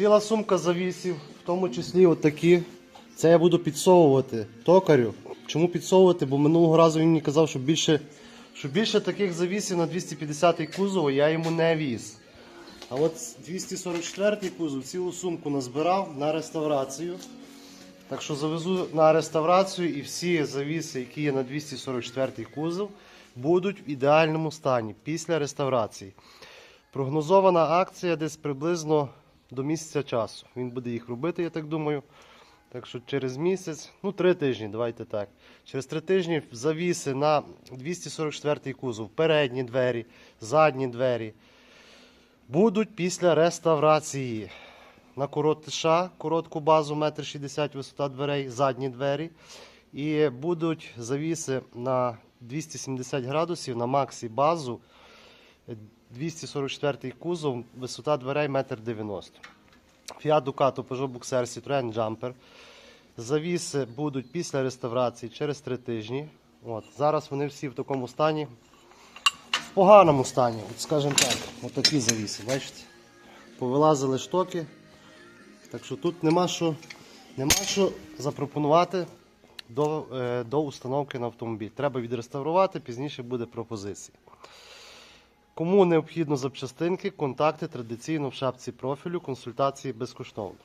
Ціла сумка завісів, в тому числі отакі. Це я буду підсовувати токарю. Чому підсовувати? Бо минулого разу він мені казав, що більше, що більше таких завісів на 250-й кузов я йому не віз. А от 244-й кузов цілу сумку назбирав на реставрацію. Так що завезу на реставрацію і всі завіси, які є на 244-й кузов, будуть в ідеальному стані після реставрації. Прогнозована акція десь приблизно до місяця часу. Він буде їх робити, я так думаю. Так що через місяць, ну три тижні, давайте так. Через три тижні завіси на 244 кузов, передні двері, задні двері будуть після реставрації. На коротиша, коротку базу 1,60 м висота дверей, задні двері. І будуть завіси на 270 градусів на максі базу 244 кузов, висота дверей 1,90 м. Fiat Ducato, Peugeot Boxer, Citroen Jumper. Завіси будуть після реставрації через 3 тижні. От. Зараз вони всі в такому стані, в поганому стані, от скажімо так, отакі завіси, бачите? Повилазили штоки. Так що тут нема що, нема що запропонувати до, е, до установки на автомобіль. Треба відреставрувати, пізніше буде пропозиція. Кому необхідно запчастинки, контакти традиційно в шапці профілю, консультації безкоштовно.